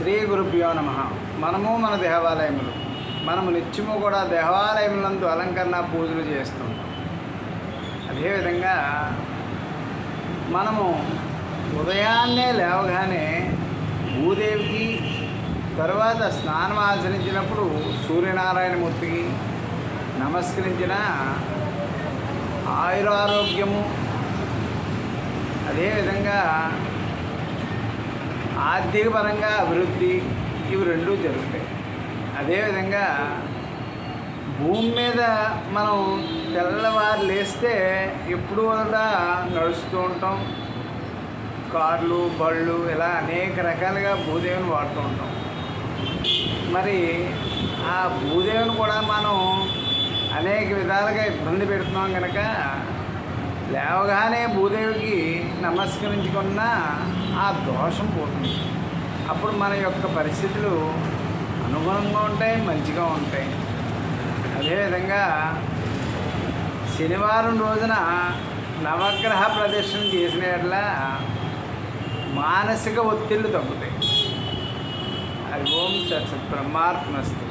శ్రీ గురుభ్యో నమ. మనము మన దేవాలయములు. మనము నిత్యము కూడా దేవాలయములందు అలంకరణ పూజలు చేస్తుంటాం. అదేవిధంగా మనము ఉదయాన్నే లేవగానే భూదేవికి తర్వాత స్నానం ఆచరించినప్పుడు సూర్యనారాయణమూర్తికి నమస్కరించిన ఆయురారోగ్యము. అదేవిధంగా ఆర్థికపరంగా అభివృద్ధి ఇవి రెండూ జరుగుతాయి. అదేవిధంగా భూమి మీద మనం తెల్లవారు లేస్తే ఎప్పుడు కూడా నడుస్తూ ఉంటాం. కార్లు బళ్ళు ఇలా అనేక రకాలుగా భూదేవిని వాడుతూ ఉంటాం. మరి ఆ భూదేవిని కూడా మనం అనేక విధాలుగా ఇబ్బంది పెడుతున్నాం కనుక లేవగానే భూదేవికి నమస్కరించుకున్న ఆ దోషం పోతుంది. అప్పుడు మన యొక్క పరిస్థితులు అనుగుణంగా ఉంటాయి మంచిగా ఉంటాయి. అదేవిధంగా శనివారం రోజున నవగ్రహ ప్రదర్శన చేసిన ఎట్లా మానసిక ఒత్తిళ్ళు తగ్గుతాయి. అది ఓం తత్సత్ బ్రహ్మాత్మస్తు